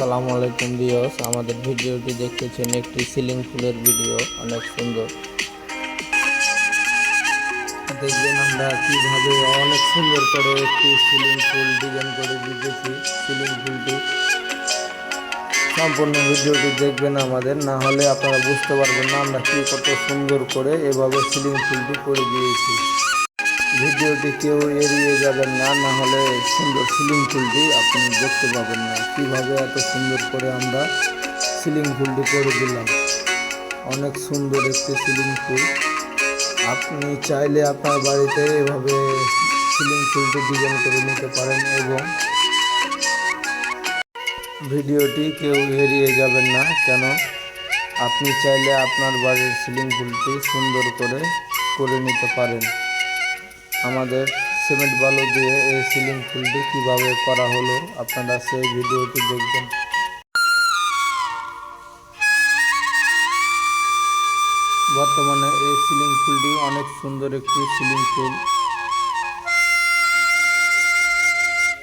আসসালামু আলাইকুম বিয়স আমাদের ভিডিওটি দেখতেছেন একটি সিলিং ফুলের ভিডিও, অনেক সুন্দর। দেখবেন আমরা কীভাবে অনেক সুন্দর করে একটি সিলিং ফুল ডিজাইন করে দিতেছি, সিলিং ফুলটি। সম্পূর্ণ ভিডিওটি দেখবেন আমাদের, না হলে আপনারা বুঝতে পারবেন না আমরা কি কত সুন্দর করে এভাবে সিলিং ফুলটি করে দিয়েছি। ভিডিওটি কেউ এড়িয়ে যাবেন না না হলে সুন্দর সিলিং ফুলটি আপনি দেখতে পাবেন না। কীভাবে এত সুন্দর করে আমরা সিলিং ফুলটি করে দিলাম? অনেক সুন্দর একটি সিলিং ফুল। আপনি চাইলে আপনার বাড়িতে এভাবে সিলিং ফুলটি ডিজাইন করে নিতে পারেন এবং ভিডিওটি কেউ এড়িয়ে যাবেন না, কেন? আপনি চাইলে আপনার বাড়ির সিলিং ফুলটি সুন্দর করে করে নিতে পারেন। আমাদের সিমেন্ট বালু দিয়ে এই সিলিং ফুলটি কীভাবে করা হলো আপনারা সেই ভিডিওটি দেখবেন। বর্তমানে এই সিলিং ফুলটি অনেক সুন্দর একটি সিলিং ফুল।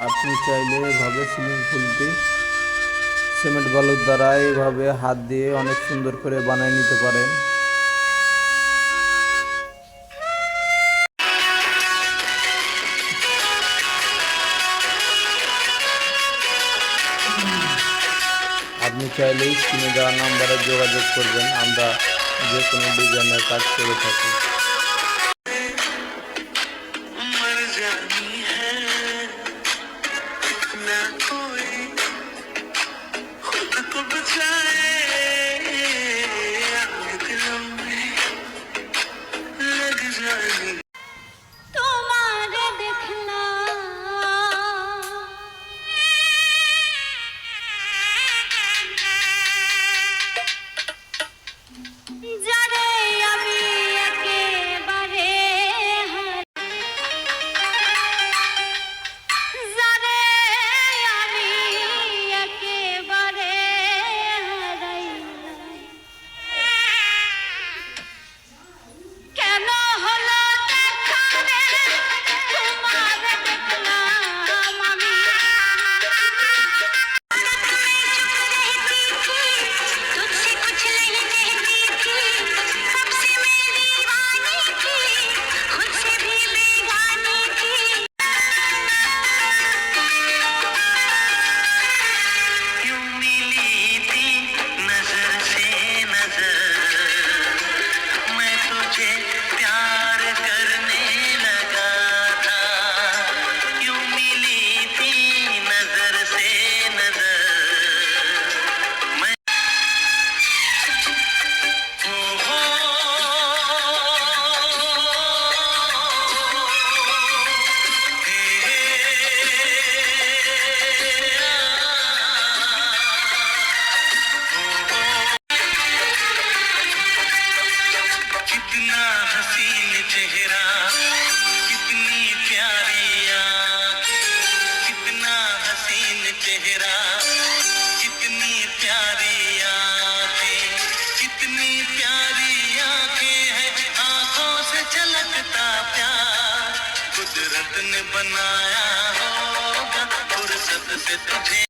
আপনি চাইলে এভাবে সিলিং ফুলটি সিমেন্ট বালুর দ্বারা এইভাবে হাত দিয়ে অনেক সুন্দর করে বানিয়ে নিতে পারেন। আপনি চাইলেই স্ক্রিনে দেওয়া নাম্বারে যোগাযোগ করবেন। আমরা যে কোনো ডিজাইনের কাজ করে থাকি। मर कितना हसीन चेहरा, कितनी प्यारी आँखें, कितना हसीन चेहरा, कितनी प्यारी आँखें, कितनी प्यारी आँखें हैं। आँखों से झलकता प्यार कुदरत ने बनाया होगा, फुर्सत से तुझे